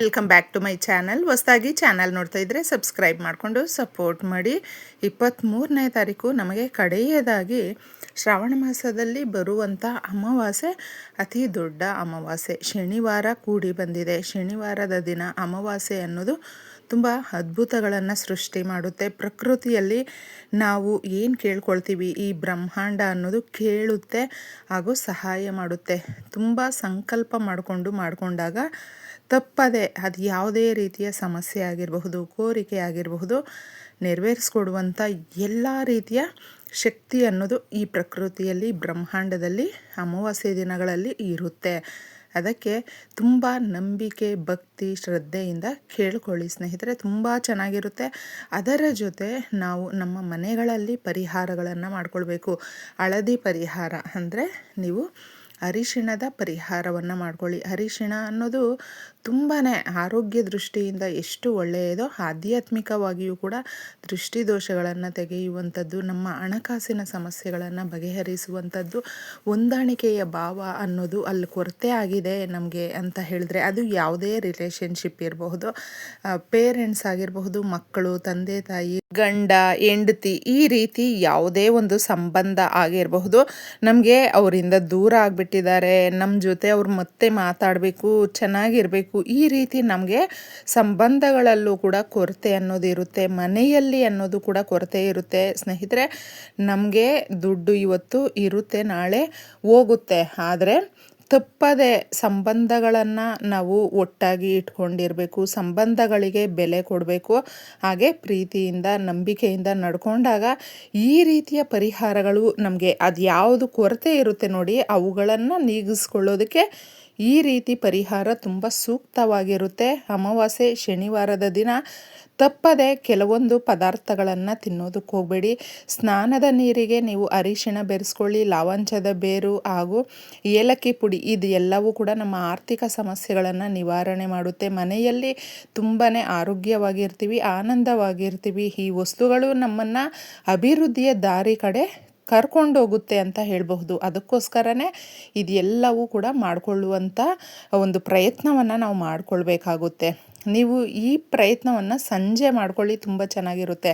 Welcome back to my channel ಹೊಸದಾಗಿ channel ನೋಡ್ತಾ ಇದ್ದರೆ ಸಬ್ಸ್ಕ್ರೈಬ್ ಮಾಡಿಕೊಂಡು ಸಪೋರ್ಟ್ ಮಾಡಿ. ಇಪ್ಪತ್ತ್ಮೂರನೇ ತಾರೀಕು ನಮಗೆ ಕಡೆಯದಾಗಿ ಶ್ರಾವಣ ಮಾಸದಲ್ಲಿ ಬರುವಂಥ ಅಮಾವಾಸ್ಯೆ, ಅತಿ ದೊಡ್ಡ ಅಮಾವಾಸ್ಯೆ. ಶನಿವಾರ ಕೂಡಿ ಬಂದಿದೆ. ಶನಿವಾರದ ದಿನ ಅಮಾವಾಸ್ಯೆ ಅನ್ನೋದು ತುಂಬ ಅದ್ಭುತಗಳನ್ನು ಸೃಷ್ಟಿ ಮಾಡುತ್ತೆ. ಪ್ರಕೃತಿಯಲ್ಲಿ ನಾವು ಏನು ಕೇಳ್ಕೊಳ್ತೀವಿ, ಈ ಬ್ರಹ್ಮಾಂಡ ಅನ್ನೋದು ಕೇಳುತ್ತೆ, ಹಾಗೂ ಸಹಾಯ ಮಾಡುತ್ತೆ. ತುಂಬ ಸಂಕಲ್ಪ ಮಾಡಿಕೊಂಡು ಮಾಡಿಕೊಂಡಾಗ ತಪ್ಪದೆ ಅದು ಯಾವುದೇ ರೀತಿಯ ಸಮಸ್ಯೆ ಆಗಿರಬಹುದು, ಕೋರಿಕೆ ಆಗಿರಬಹುದು ನೆರವೇರಿಸ್ಕೊಡುವಂಥ ಎಲ್ಲ ರೀತಿಯ ಶಕ್ತಿ ಅನ್ನೋದು ಈ ಪ್ರಕೃತಿಯಲ್ಲಿ, ಬ್ರಹ್ಮಾಂಡದಲ್ಲಿ, ಅಮಾವಾಸ್ಯೆ ದಿನಗಳಲ್ಲಿ ಇರುತ್ತೆ. ಅದಕ್ಕೆ ತುಂಬ ನಂಬಿಕೆ, ಭಕ್ತಿ, ಶ್ರದ್ಧೆಯಿಂದ ಕೇಳ್ಕೊಳ್ಳಿ ಸ್ನೇಹಿತರೆ. ತುಂಬ ಚೆನ್ನಾಗಿರುತ್ತೆ. ಅದರ ಜೊತೆ ನಾವು ನಮ್ಮ ಮನೆಗಳಲ್ಲಿ ಪರಿಹಾರಗಳನ್ನು ಮಾಡ್ಕೊಳ್ಬೇಕು. ಹಳದಿ ಪರಿಹಾರ ಅಂದರೆ ನೀವು ಅರಿಶಿಣದ ಪರಿಹಾರವನ್ನು ಮಾಡ್ಕೊಳ್ಳಿ. ಅರಿಶಿಣ ಅನ್ನೋದು ತುಂಬಾ ಆರೋಗ್ಯ ದೃಷ್ಟಿಯಿಂದ ಎಷ್ಟು ಒಳ್ಳೆಯದೋ ಆಧ್ಯಾತ್ಮಿಕವಾಗಿಯೂ ಕೂಡ ದೃಷ್ಟಿದೋಷಗಳನ್ನು ತೆಗೆಯುವಂಥದ್ದು, ನಮ್ಮ ಹಣಕಾಸಿನ ಸಮಸ್ಯೆಗಳನ್ನು ಬಗೆಹರಿಸುವಂಥದ್ದು, ಹೊಂದಾಣಿಕೆಯ ಭಾವ ಅನ್ನೋದು ಅಲ್ಲಿ ಕೊರತೆ ಆಗಿದೆ ನಮಗೆ ಅಂತ ಹೇಳಿದ್ರೆ ಅದು ಯಾವುದೇ ರಿಲೇಷನ್ಶಿಪ್ ಇರಬಹುದು. ಪೇರೆಂಟ್ಸ್ ಆಗಿರಬಹುದು, ಮಕ್ಕಳು, ತಂದೆ, ತಾಯಿ ಗಂಡ, ಹೆಂಡತಿ ಈ ರೀತಿ ಯಾವುದೇ ಒಂದು ಸಂಬಂಧ ಆಗಿರಬಹುದು. ನಮಗೆ ಅವರಿಂದ ದೂರ ಆಗಿಬಿಟ್ಟಿದ್ದಾರೆ. ನಮ್ಮ ಜೊತೆ ಅವ್ರು ಮತ್ತೆ ಮಾತಾಡಬೇಕು, ಚೆನ್ನಾಗಿರಬೇಕು. ಈ ರೀತಿ ನಮಗೆ ಸಂಬಂಧಗಳಲ್ಲೂ ಕೂಡ ಕೊರತೆ ಅನ್ನೋದು ಇರುತ್ತೆ. ಮನೆಯಲ್ಲಿ ಅನ್ನೋದು ಕೂಡ ಕೊರತೆ ಇರುತ್ತೆ. ಸ್ನೇಹಿತರೆ, ನಮಗೆ ದುಡ್ಡು ಇವತ್ತು ಇರುತ್ತೆ, ನಾಳೆ ಹೋಗುತ್ತೆ. ಆದರೆ ತಪ್ಪದೆ ಸಂಬಂಧಗಳನ್ನು ನಾವು ಒಟ್ಟಾಗಿ ಇಟ್ಕೊಂಡಿರಬೇಕು, ಸಂಬಂಧಗಳಿಗೆ ಬೆಲೆ ಕೊಡಬೇಕು, ಹಾಗೆ ಪ್ರೀತಿಯಿಂದ, ನಂಬಿಕೆಯಿಂದ ನಡ್ಕೊಂಡಾಗ ಈ ರೀತಿಯ ಪರಿಹಾರಗಳು ನಮಗೆ ಅದು ಯಾವುದು ಕೊರತೆ ಇರುತ್ತೆ ನೋಡಿ ಅವುಗಳನ್ನು ನೀಗಿಸ್ಕೊಳ್ಳೋದಕ್ಕೆ ಈ ರೀತಿ ಪರಿಹಾರ ತುಂಬ ಸೂಕ್ತವಾಗಿರುತ್ತೆ. ಅಮಾವಾಸ್ಯೆ, ಶನಿವಾರದ ದಿನ ತಪ್ಪದೆ ಕೆಲವೊಂದು ಪದಾರ್ಥಗಳನ್ನು ತಿನ್ನೋದಕ್ಕೆ ಹೋಗಬೇಡಿ. ಸ್ನಾನದ ನೀರಿಗೆ ನೀವು ಅರಿಶಿಣ ಬೆರೆಸ್ಕೊಳ್ಳಿ, ಲಾವಂಚದ ಬೇರು ಹಾಗೂ ಏಲಕ್ಕಿ ಪುಡಿ ಇದು ಎಲ್ಲವೂ ಕೂಡ ನಮ್ಮ ಆರ್ಥಿಕ ಸಮಸ್ಯೆಗಳನ್ನು ನಿವಾರಣೆ ಮಾಡುತ್ತೆ. ಮನೆಯಲ್ಲಿ ತುಂಬಾ ಆರೋಗ್ಯವಾಗಿರ್ತೀವಿ, ಆನಂದವಾಗಿರ್ತೀವಿ. ಈ ವಸ್ತುಗಳು ನಮ್ಮನ್ನು ಅಭಿವೃದ್ಧಿಯ ದಾರಿ ಕಡೆ ಕರ್ಕೊಂಡೋಗುತ್ತೆ ಅಂತ ಹೇಳಬಹುದು. ಅದಕ್ಕೋಸ್ಕರನೇ ಇದೆಲ್ಲವೂ ಕೂಡ ಮಾಡಿಕೊಳ್ಳುವಂಥ ಒಂದು ಪ್ರಯತ್ನವನ್ನು ನಾವು ಮಾಡಿಕೊಳ್ಬೇಕಾಗುತ್ತೆ. ನೀವು ಈ ಪ್ರಯತ್ನವನ್ನು ಸಂಜೆ ಮಾಡ್ಕೊಳ್ಳಿ, ತುಂಬ ಚೆನ್ನಾಗಿರುತ್ತೆ.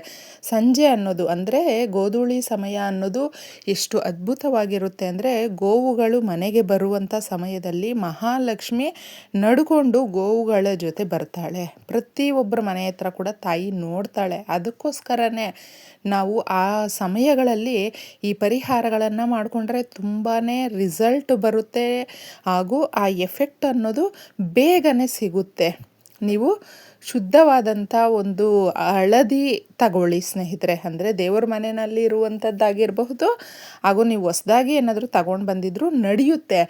ಸಂಜೆ ಅನ್ನೋದು ಅಂದರೆ ಗೋಧೂಳಿ ಸಮಯ ಅನ್ನೋದು ಎಷ್ಟು ಅದ್ಭುತವಾಗಿರುತ್ತೆ ಅಂದರೆ ಗೋವುಗಳು ಮನೆಗೆ ಬರುವಂಥ ಸಮಯದಲ್ಲಿ ಮಹಾಲಕ್ಷ್ಮಿ ನಡ್ಕೊಂಡು ಗೋವುಗಳ ಜೊತೆ ಬರ್ತಾಳೆ. ಪ್ರತಿಯೊಬ್ಬರ ಮನೆ ಹತ್ರ ಕೂಡ ತಾಯಿ ನೋಡ್ತಾಳೆ. ಅದಕ್ಕೋಸ್ಕರನೇ ನಾವು ಆ ಸಮಯಗಳಲ್ಲಿ ಈ ಪರಿಹಾರಗಳನ್ನು ಮಾಡಿಕೊಂಡ್ರೆ ತುಂಬಾ ರಿಸಲ್ಟ್ ಬರುತ್ತೆ ಹಾಗೂ ಆ ಎಫೆಕ್ಟ್ ಅನ್ನೋದು ಬೇಗನೆ ಸಿಗುತ್ತೆ. ನೀವು ಶುದ್ಧವಾದಂಥ ಒಂದು ಹಳದಿ ತಗೊಳ್ಳಿ ಸ್ನೇಹಿತರೆ. ಅಂದರೆ ದೇವರ ಮನೆಯಲ್ಲಿ ಇರುವಂಥದ್ದಾಗಿರಬಹುದು, ಹಾಗೂ ನೀವು ಹೊಸ್ದಾಗಿ ಏನಾದರೂ ತಗೊಂಡು ಬಂದಿದ್ರು ನಡೆಯುತ್ತೆ.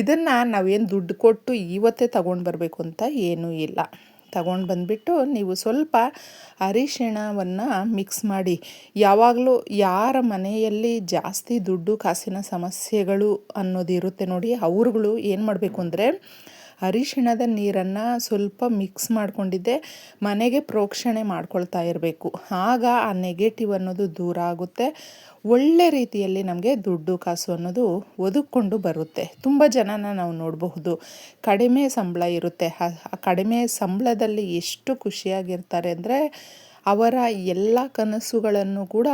ಇದನ್ನು ನಾವೇನು ದುಡ್ಡು ಕೊಟ್ಟು ಇವತ್ತೇ ತಗೊಂಡು ಬರಬೇಕು ಅಂತ ಏನೂ ಇಲ್ಲ. ತಗೊಂಡು ಬಂದುಬಿಟ್ಟು ನೀವು ಸ್ವಲ್ಪ ಅರಿಶಿಣವನ್ನು ಮಿಕ್ಸ್ ಮಾಡಿ. ಯಾವಾಗಲೂ ಯಾರ ಮನೆಯಲ್ಲಿ ಜಾಸ್ತಿ ದುಡ್ಡು, ಕಾಸಿನ ಸಮಸ್ಯೆಗಳು ಅನ್ನೋದು ಇರುತ್ತೆ ನೋಡಿ, ಅವ್ರುಗಳು ಏನು ಮಾಡಬೇಕು ಅಂದರೆ ಅರಿಶಿಣದ ನೀರನ್ನು ಸ್ವಲ್ಪ ಮಿಕ್ಸ್ ಮಾಡಿಕೊಂಡಿದ್ದೆ. ಮನೆಗೆ ಪ್ರೋಕ್ಷಣೆ ಮಾಡ್ಕೊಳ್ತಾ ಇರಬೇಕು. ಆಗ ಆ ನೆಗೆಟಿವ್ ಅನ್ನೋದು ದೂರ ಆಗುತ್ತೆ. ಒಳ್ಳೆ ರೀತಿಯಲ್ಲಿ ನಮಗೆ ದುಡ್ಡು ಕಾಸು ಅನ್ನೋದು ಒದಗಿಕೊಂಡು ಬರುತ್ತೆ. ತುಂಬ ಜನನ ನಾವು ನೋಡಬಹುದು. ಕಡಿಮೆ ಸಂಬಳ ಇರುತ್ತೆ. ಆ ಕಡಿಮೆ ಸಂಬಳದಲ್ಲಿ ಎಷ್ಟು ಖುಷಿಯಾಗಿರ್ತಾರೆ ಅಂದರೆ ಅವರ ಎಲ್ಲ ಕನಸುಗಳನ್ನು ಕೂಡ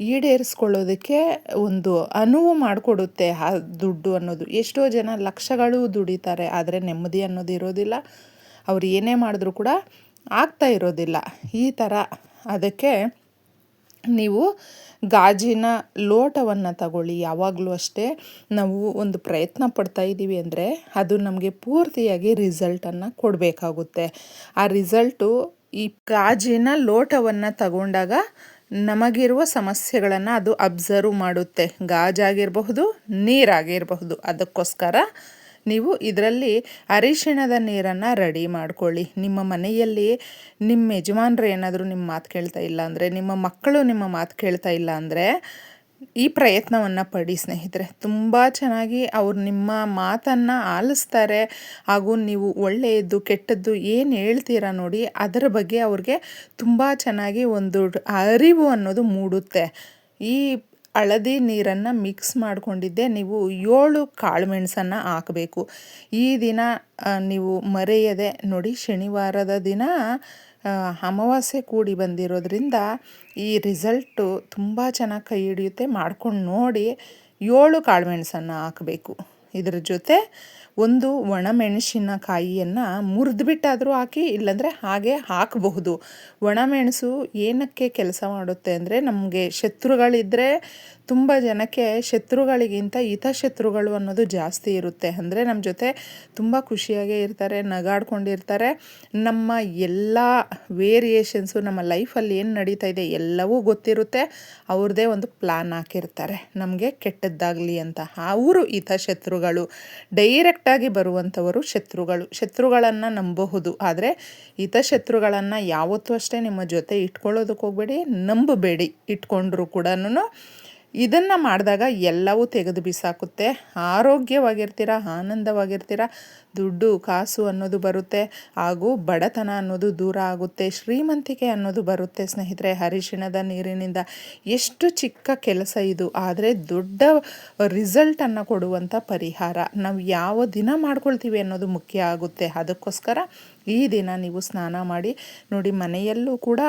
ಈಡೇರಿಸ್ಕೊಳ್ಳೋದಕ್ಕೆ ಒಂದು ಅನುವು ಮಾಡಿಕೊಡುತ್ತೆ ಆ ದುಡ್ಡು ಅನ್ನೋದು. ಎಷ್ಟೋ ಜನ ಲಕ್ಷಗಳು ದುಡಿತಾರೆ, ಆದರೆ ನೆಮ್ಮದಿ ಅನ್ನೋದು ಇರೋದಿಲ್ಲ. ಅವ್ರು ಏನೇ ಮಾಡಿದ್ರು ಕೂಡ ಆಗ್ತಾ ಇರೋದಿಲ್ಲ. ಈ ಥರ ಅದಕ್ಕೆ ನೀವು ಗಾಜಿನ ಲೋಟವನ್ನು ತಗೊಳ್ಳಿ. ಯಾವಾಗಲೂ ಅಷ್ಟೇ ನಾವು ಒಂದು ಪ್ರಯತ್ನ ಪಡ್ತಾ ಇದ್ದೀವಿ ಅಂದರೆ ಅದು ನಮಗೆ ಪೂರ್ತಿಯಾಗಿ ರಿಸಲ್ಟನ್ನು ಕೊಡಬೇಕಾಗುತ್ತೆ. ಆ ರಿಸಲ್ಟು ಈ ಗಾಜಿನ ಲೋಟವನ್ನು ತಗೊಂಡಾಗ ನಮಗಿರುವ ಸಮಸ್ಯೆಗಳನ್ನು ಅದು ಅಬ್ಸರ್ವ್ ಮಾಡುತ್ತೆ. ಗಾಜಾಗಿರಬಹುದು, ನೀರಾಗಿರಬಹುದು. ಅದಕ್ಕೋಸ್ಕರ ನೀವು ಇದರಲ್ಲಿ ಅರಿಶಿಣದ ನೀರನ್ನು ರೆಡಿ ಮಾಡ್ಕೊಳ್ಳಿ. ನಿಮ್ಮ ಮನೆಯಲ್ಲಿ ನಿಮ್ಮ ಯಜಮಾನ್ರು ಏನಾದರೂ ನಿಮ್ಮ ಮಾತು ಕೇಳ್ತಾ ಇಲ್ಲ ಅಂದರೆ, ನಿಮ್ಮ ಮಕ್ಕಳು ನಿಮ್ಮ ಮಾತು ಕೇಳ್ತಾ ಇಲ್ಲ ಅಂದರೆ ಈ ಪ್ರಯತ್ನವನ್ನು ಪಡಿ ಸ್ನೇಹಿತರೆ. ತುಂಬ ಚೆನ್ನಾಗಿ ಅವ್ರು ನಿಮ್ಮ ಮಾತನ್ನು ಆಲಿಸ್ತಾರೆ ಹಾಗೂ ನೀವು ಒಳ್ಳೆಯದು ಕೆಟ್ಟದ್ದು ಏನು ಹೇಳ್ತೀರಾ ನೋಡಿ, ಅದರ ಬಗ್ಗೆ ಅವ್ರಿಗೆ ತುಂಬ ಚೆನ್ನಾಗಿ ಒಂದು ಅರಿವು ಅನ್ನೋದು ಮೂಡುತ್ತೆ. ಈ ಹಳದಿ ನೀರನ್ನು ಮಿಕ್ಸ್ ಮಾಡಿಕೊಂಡಿದ್ದೆ. ನೀವು ಏಳು ಕಾಳುಮೆಣಸನ್ನು ಹಾಕಬೇಕು. ಈ ದಿನ ನೀವು ಮರೆಯದೆ ನೋಡಿ ಶನಿವಾರದ ದಿನ ಅಮಾವಾಸ್ಯೆ ಕೂಡಿ ಬಂದಿರೋದ್ರಿಂದ ಈ ರಿಸಲ್ಟು ತುಂಬ ಚೆನ್ನಾಗಿ ಕೈ ಹಿಡಿಯುತ್ತೆ. ಮಾಡ್ಕೊಂಡು ನೋಡಿ ಏಳು ಕಾಳುಮೆಣಸನ್ನು ಹಾಕಬೇಕು. ಇದರ ಜೊತೆ ಒಂದು ಒಣಮೆಣಸಿನಕಾಯಿಯನ್ನು ಮುರಿದ್ಬಿಟ್ಟಾದರೂ ಹಾಕಿ, ಇಲ್ಲಾಂದರೆ ಹಾಗೆ ಹಾಕಬಹುದು. ಒಣಮೆಣಸು ಏನಕ್ಕೆ ಕೆಲಸ ಮಾಡುತ್ತೆ ಅಂದರೆ ನಮಗೆ ಶತ್ರುಗಳಿದ್ದರೆ ತುಂಬ ಜನಕ್ಕೆ ಶತ್ರುಗಳಿಗಿಂತ ಹಿತಶತ್ರುಗಳು ಅನ್ನೋದು ಜಾಸ್ತಿ ಇರುತ್ತೆ. ಅಂದರೆ ನಮ್ಮ ಜೊತೆ ತುಂಬ ಖುಷಿಯಾಗೇ ಇರ್ತಾರೆ, ನಗಾಡ್ಕೊಂಡಿರ್ತಾರೆ. ನಮ್ಮ ಎಲ್ಲ ವೇರಿಯೇಷನ್ಸು ನಮ್ಮ ಲೈಫಲ್ಲಿ ಏನು ನಡೀತಾ ಇದೆ ಎಲ್ಲವೂ ಗೊತ್ತಿರುತ್ತೆ. ಅವ್ರದ್ದೇ ಒಂದು ಪ್ಲ್ಯಾನ್ ಹಾಕಿರ್ತಾರೆ. ನಮಗೆ ಕೆಟ್ಟದ್ದಾಗಲಿ ಅಂತ. ಅವರು ಹಿತಶತ್ರುಗಳು. ಡೈರೆಕ್ಟಾಗಿ ಬರುವಂಥವರು ಶತ್ರುಗಳು. ಶತ್ರುಗಳನ್ನು ನಂಬಬಹುದು. ಆದರೆ ಹಿತಶತ್ರುಗಳನ್ನು ಯಾವತ್ತೂ ಅಷ್ಟೇ ನಿಮ್ಮ ಜೊತೆ ಇಟ್ಕೊಳ್ಳೋದಕ್ಕೆ ಹೋಗಬೇಡಿ. ನಂಬಬೇಡಿ. ಇಟ್ಕೊಂಡ್ರು ಕೂಡ ಇದನ್ನು ಮಾಡಿದಾಗ ಎಲ್ಲವೂ ತೆಗೆದು ಬಿಸಾಕುತ್ತೆ. ಆರೋಗ್ಯವಾಗಿರ್ತೀರ, ಆನಂದವಾಗಿರ್ತೀರ, ದುಡ್ಡು, ಕಾಸು ಅನ್ನೋದು ಬರುತ್ತೆ. ಹಾಗೂ ಬಡತನ ಅನ್ನೋದು ದೂರ ಆಗುತ್ತೆ. ಶ್ರೀಮಂತಿಕೆ ಅನ್ನೋದು ಬರುತ್ತೆ ಸ್ನೇಹಿತರೆ. ಅರಿಶಿಣದ ನೀರಿನಿಂದ ಎಷ್ಟು ಚಿಕ್ಕ ಕೆಲಸ ಇದು. ಆದರೆ ದೊಡ್ಡ ರಿಸಲ್ಟನ್ನು ಕೊಡುವಂಥ ಪರಿಹಾರ. ನಾವು ಯಾವ ದಿನ ಮಾಡ್ಕೊಳ್ತೀವಿ ಅನ್ನೋದು ಮುಖ್ಯ ಆಗುತ್ತೆ. ಅದಕ್ಕೋಸ್ಕರ ಈ ದಿನ ನೀವು ಸ್ನಾನ ಮಾಡಿ ನೋಡಿ ಮನೆಯಲ್ಲೂ ಕೂಡ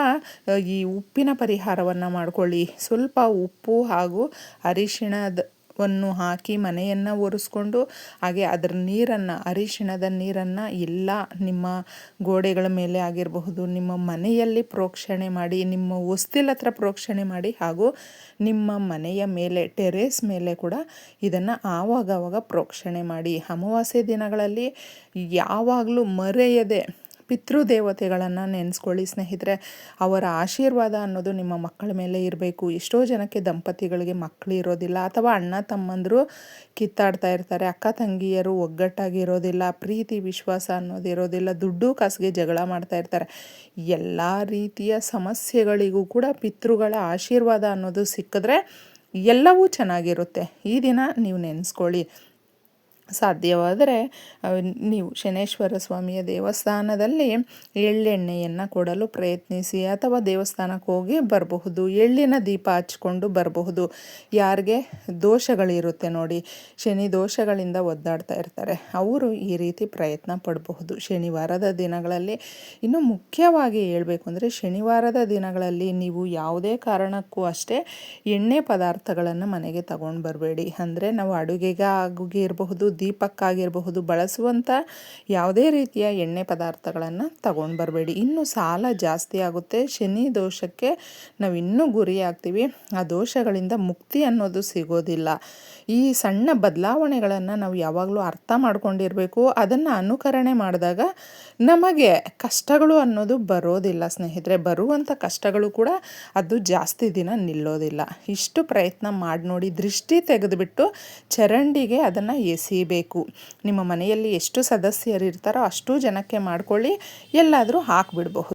ಈ ಉಪ್ಪಿನ ಪರಿಹಾರವನ್ನು ಮಾಡ್ಕೊಳ್ಳಿ. ಸ್ವಲ್ಪ ಉಪ್ಪು ಹಾಗೂ ಅರಿಶಿಣದ ವನ್ನು ಹಾಕಿ ಮನೆಯನ್ನು ಒರೆಸ್ಕೊಂಡು, ಹಾಗೆ ಅದರ ನೀರನ್ನು, ಅರಿಶಿಣದ ನೀರನ್ನು ಎಲ್ಲ ನಿಮ್ಮ ಗೋಡೆಗಳ ಮೇಲೆ ಆಗಿರಬಹುದು, ನಿಮ್ಮ ಮನೆಯಲ್ಲಿ ಪ್ರೋಕ್ಷಣೆ ಮಾಡಿ, ನಿಮ್ಮ ಹೊಸ್ತಿಲ ಪ್ರೋಕ್ಷಣೆ ಮಾಡಿ, ಹಾಗೂ ನಿಮ್ಮ ಮನೆಯ ಮೇಲೆ, ಟೆರೇಸ್ ಮೇಲೆ ಕೂಡ ಇದನ್ನು ಆವಾಗವಾಗ ಪ್ರೋಕ್ಷಣೆ ಮಾಡಿ. ಅಮಾವಾಸ್ಯೆ ದಿನಗಳಲ್ಲಿ ಯಾವಾಗಲೂ ಮರೆಯದೆ ಪಿತೃದೇವತೆಗಳನ್ನು ನೆನೆಸ್ಕೊಳ್ಳಿ, ಸ್ನೇಹಿತರೆ. ಅವರ ಆಶೀರ್ವಾದ ಅನ್ನೋದು ನಿಮ್ಮ ಮಕ್ಕಳ ಮೇಲೆ ಇರಬೇಕು. ಎಷ್ಟೋ ಜನಕ್ಕೆ ದಂಪತಿಗಳಿಗೆ ಮಕ್ಕಳು ಇರೋದಿಲ್ಲ ಅಥವಾ ಅಣ್ಣ ತಮ್ಮಂದರು ಕಿತ್ತಾಡ್ತಾ ಇರ್ತಾರೆ. ಅಕ್ಕ ತಂಗಿಯರು ಒಗ್ಗಟ್ಟಾಗಿ ಇರೋದಿಲ್ಲ, ಪ್ರೀತಿ, ವಿಶ್ವಾಸ ಅನ್ನೋದು ಇರೋದಿಲ್ಲ, ದುಡ್ಡು ಕಾಸಿಗೆ ಜಗಳ ಮಾಡ್ತಾ ಇರ್ತಾರೆ. ಎಲ್ಲ ರೀತಿಯ ಸಮಸ್ಯೆಗಳಿಗೂ ಕೂಡ ಪಿತೃಗಳ ಆಶೀರ್ವಾದ ಅನ್ನೋದು ಸಿಕ್ಕಿದ್ರೆ ಎಲ್ಲವೂ ಚೆನ್ನಾಗಿರುತ್ತೆ. ಈ ದಿನ ನೀವು ನೆನೆಸ್ಕೊಳ್ಳಿ. ಸಾಧ್ಯವಾದರೆ ನೀವು ಶನೇಶ್ವರ ಸ್ವಾಮಿಯ ದೇವಸ್ಥಾನದಲ್ಲಿ ಎಳ್ಳೆಣ್ಣೆಯನ್ನು ಕೊಡಲು ಪ್ರಯತ್ನಿಸಿ ಅಥವಾ ದೇವಸ್ಥಾನಕ್ಕೆ ಹೋಗಿ ಬರಬಹುದು. ಎಳ್ಳಿನ ದೀಪ ಹಚ್ಕೊಂಡು ಬರಬಹುದು. ಯಾರಿಗೆ? ದೋಷಗಳಿರುತ್ತೆ ನೋಡಿ. ಶನಿ ದೋಷಗಳಿಂದ ಒದ್ದಾಡ್ತಾ ಇರ್ತಾರೆ. ಅವರು ಈ ರೀತಿ ಪ್ರಯತ್ನ ಪಡಬಹುದು. ಶನಿವಾರದ ದಿನಗಳಲ್ಲಿ ಇನ್ನು ಮುಖ್ಯವಾಗಿ ಹೇಳಬೇಕು ಅಂದರೆ, ಶನಿವಾರದ ದಿನಗಳಲ್ಲಿ ನೀವು ಯಾವುದೇ ಕಾರಣಕ್ಕೂ ಅಷ್ಟೇ ಎಣ್ಣೆ ಪದಾರ್ಥಗಳನ್ನು ಮನೆಗೆ ತಗೊಂಡು ಬರಬೇಡಿ. ಅಂದರೆ ನಾವು ಅಡುಗೆಗೆ ಆಗುಗೆ ಇರಬಹುದು ದೀಪಕ್ಕಾಗಿರಬಹುದು ಬಳಸುವಂಥ ಯಾವುದೇ ರೀತಿಯ ಎಣ್ಣೆ ಪದಾರ್ಥಗಳನ್ನು ತಗೊಂಡು ಬರಬೇಡಿ. ಇನ್ನು ಸಾಲ ಜಾಸ್ತಿ ಆಗುತ್ತೆ. ಶನಿ ದೋಷಕ್ಕೆ ನಾವು ಇನ್ನೂ ಗುರಿ ಆಗ್ತೀವಿ ಆ ದೋಷಗಳಿಂದ ಮುಕ್ತಿ ಅನ್ನೋದು ಸಿಗೋದಿಲ್ಲ. ಈ ಸಣ್ಣ ಬದಲಾವಣೆಗಳನ್ನು ನಾವು ಯಾವಾಗಲೂ ಅರ್ಥ ಮಾಡ್ಕೊಂಡಿರಬೇಕು, ಅದನ್ನು ಅನುಕರಣೆ ಮಾಡಿದಾಗ ನಮಗೆ ಕಷ್ಟಗಳು ಅನ್ನೋದು ಬರೋದಿಲ್ಲ ಸ್ನೇಹಿತರೆ. ಬರುವಂಥ ಕಷ್ಟಗಳು ಕೂಡ ಅದು ಜಾಸ್ತಿ ದಿನ ನಿಲ್ಲೋದಿಲ್ಲ. ಇಷ್ಟು ಪ್ರಯತ್ನ ಮಾಡಿ ನೋಡಿ ದೃಷ್ಟಿ ತೆಗೆದುಬಿಟ್ಟು ಚರಂಡಿಗೆ ಅದನ್ನು ಎಸಿಬೇಕು. ನಿಮ್ಮ ಮನೆಯಲ್ಲಿ ಎಷ್ಟು ಸದಸ್ಯರಿರ್ತಾರೋ ಅಷ್ಟು ಜನಕ್ಕೆ ಮಾಡ್ಕೊಳ್ಳಿ. ಎಲ್ಲಾದರೂ ಹಾಕಿಬಿಡ್ಬಹುದು.